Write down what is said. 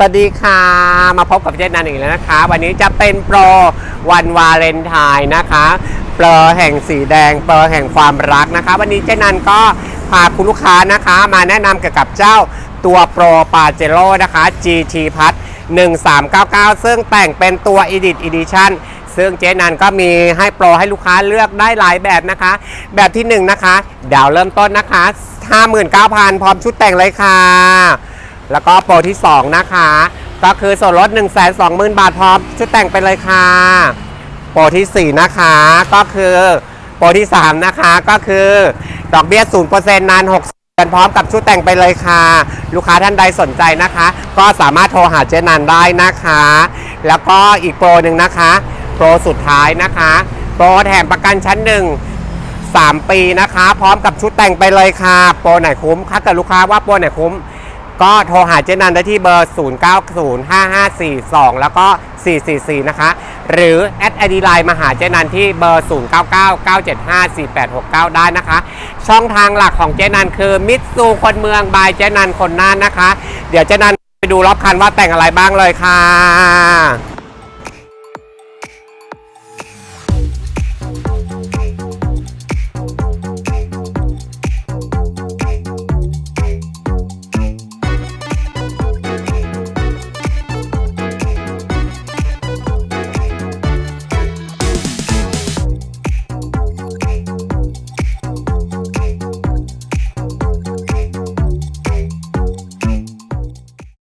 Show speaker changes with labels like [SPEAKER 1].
[SPEAKER 1] สวัสดีค่ะ มาพบกับเจนนันอีกแล้วนะคะ วันนี้จะเป็นโปรวันวาเลนไทน์นะคะโปรแห่งสีแดงโปรแห่งความรักนะคะ วันนี้เจนนันก็พาคุณลูกค้านะคะ มาแนะนำเกี่ยวกับเจ้าตัวโปรปาเจโร่นะคะ GT พัท1399 ซึ่งแต่งเป็นตัว Edit Edition ซึ่งเจนันก็มีให้โปรให้ลูกค้าเลือกได้หลายแบบนะคะ แบบที่ 1 นะคะดาวเริ่มต้นนะคะ 59,000 พร้อมชุดแต่งเลยค่ะ แล้วก็โปรที่ 2 นะคะ ก็คือส่วนลด 1 2 0 0 0 0 บาทพร้อมชุดแต่งไปเลยค่ะ โปรทีสี่ 4 นะคะ ก็คือโปรที่ 3 นะคะ ก็คือดอกเบี้ย 0%นาน 6 เดือนพร้อมกับชุดแต่งไปเลยค่ะ ลูกค้าท่านใดสนใจนะคะ ก็สามารถโทรหาเจนันได้นะคะ แล้วก็อีกโปรหนึ่งนะคะ โปรสุดท้ายนะคะ โปรแถมประกันชั้นหนึ่ง3 ปีนะคะ พร้อมกับชุดแต่งไปเลยค่ะ โปรไหนคุ้มถ้าเกิดลูกค้าว่าโปรไหนคุ้ม ก็โทรหาเจนันได้ที่เบอร์ 090554แล้วก็ 444 นะคะ หรือแอดไอดีไลน์มาหาเจนันที่เบอร์ 0999754869 ได้นะคะ ช่องทางหลักของเจนันคือมิตซูคนเมืองบายเจนันคนน่านนะคะ เดี๋ยวเจนันไปดูรอบคันว่าแต่งอะไรบ้างเลยค่ะ